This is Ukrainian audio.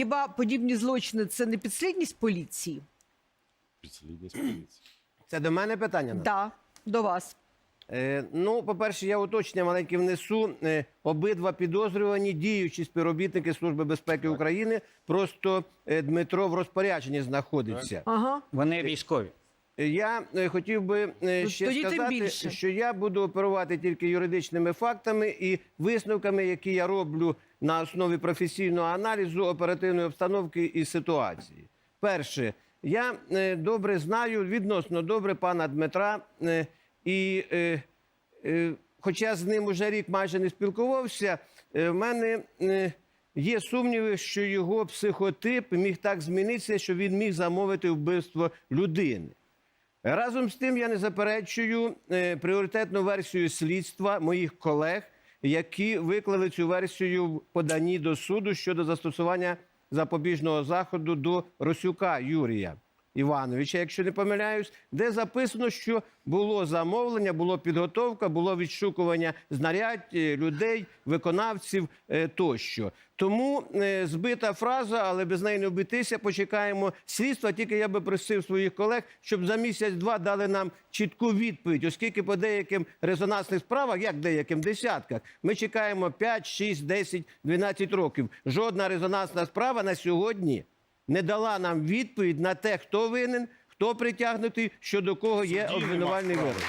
Хіба подібні злочини це не підслідність поліції? Підслідність поліції. Це до мене питання? Так, Да, до вас. Е, ну, по-перше, я уточнення маленьке внесу. Е, обидва підозрювані діючі співробітники Служби безпеки України. Просто е, Дмитро в розпорядженні знаходиться. Ага. Вони військові. Я е, хотів би е, Ну, ще тоді сказати, що я буду оперувати тільки юридичними фактами і висновками, які я роблю на основі професійного аналізу оперативної обстановки і ситуації. Перше, я е, добре знаю, відносно добре пана Дмитра, і хоча з ним уже рік майже не спілкувався, в мене є сумніви, що його психотип міг так змінитися, що він міг замовити вбивство людини. Разом з тим я не заперечую е, пріоритетну версію слідства моїх колег, які виклали цю версію в поданні до суду щодо застосування запобіжного заходу до Росюка Юрія Івановича, якщо не помиляюсь, де записано, що було замовлення, було підготовка, було відшукування знарядь е, людей, виконавців е, тощо. Тому е, збита фраза, але без неї не обійтися. Почекаємо слідства. Тільки я би просив своїх колег, щоб за місяць-два дали нам чітку відповідь, оскільки по деяким резонансних справах, як деяким десятках, ми чекаємо 5, 6, 10, 12 років. Жодна резонансна справа на сьогодні не дала нам відповідь на те, хто винен, хто притягнутий, щодо кого є обвинувальний вирок.